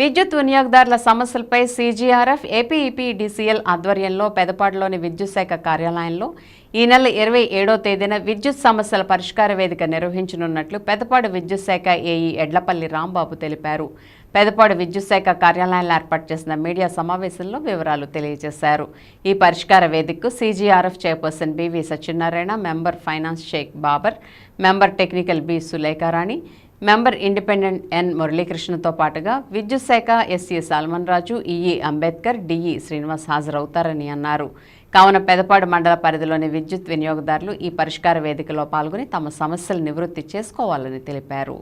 విద్యుత్ వినియోగదారుల సమస్యలపై సీజీఆర్ఎఫ్ ఏపీఈపీడీసీఎల్ ఆధ్వర్యంలో పెదపాడులోని విద్యుత్ శాఖ కార్యాలయంలో ఈ నెల ఇరవై ఏడో తేదీన విద్యుత్ సమస్యల పరిష్కార వేదిక నిర్వహించనున్నట్లు పెదపాడు విద్యుత్ శాఖ ఏఈ ఎడ్లపల్లి రాంబాబు తెలిపారు. పెదపాడు విద్యుత్ శాఖ కార్యాలయంలో ఏర్పాటు చేసిన మీడియా సమావేశంలో వివరాలు తెలియజేశారు. ఈ పరిష్కార వేదికకు CGRF chairperson BV Satyanarayana member finance Sheikh Babar member technical B Sulekharani member independent N మురళీకృష్ణతో పాటుగా విద్యుత్ శాఖ SE Salman Raju EE Ambedkar DE Srinivas హాజరవుతారని అన్నారు. కావున పెదపాడు మండల పరిధిలోని విద్యుత్ వినియోగదారులు ఈ పరిష్కార వేదికలో పాల్గొని తమ సమస్యలు నివృత్తి చేసుకోవాలని తెలిపారు.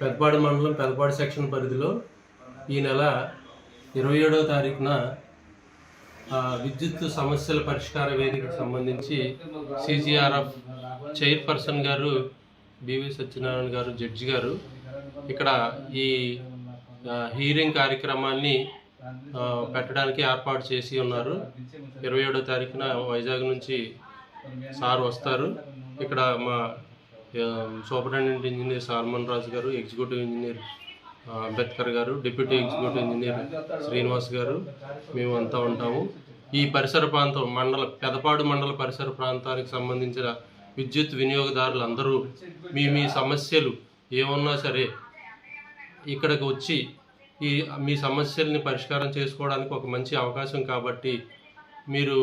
పెద్దపాడు మండలం పెద్దపాడు సెక్షన్ పరిధిలో ఈ నెల ఇరవై ఏడవ తారీఖున విద్యుత్ సమస్యల పరిష్కార వేదికకు సంబంధించి సిజిఆర్ఎఫ్ చైర్పర్సన్ గారు బివి సత్యనారాయణ గారు జడ్జి గారు ఇక్కడ ఈ హీరింగ్ కార్యక్రమాన్ని పెట్టడానికి ఏర్పాటు చేసి ఉన్నారు. ఇరవై ఏడో తారీఖున వైజాగ్ నుంచి సార్ వస్తారు. ఇక్కడ మా సూపరింటెండెంట్ ఇంజనీర్ సాల్మన్ రాజు గారు ఎగ్జిక్యూటివ్ ఇంజనీర్ అంబేద్కర్ గారు డిప్యూటీ ఎగ్జిక్యూటివ్ ఇంజనీర్ శ్రీనివాస్ గారు మేము అంతా ఉంటాము. ఈ పరిసర ప్రాంతం మండల పెదపాడు మండల పరిసర ప్రాంతానికి సంబంధించిన విద్యుత్ వినియోగదారులు అందరూ మీ మీ సమస్యలు ఏమన్నా సరే ఇక్కడికి వచ్చి ఈ మీ సమస్యల్ని పరిష్కారం చేసుకోవడానికి ఒక మంచి అవకాశం కాబట్టి మీరు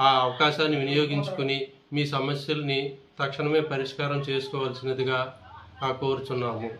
ఆ అవకాశాన్ని వినియోగించుకుని మీ సమస్యల్ని తక్షణమే పరిష్కారం చేసుకోవాల్సినదిగా ఆ కోరుచున్నాము.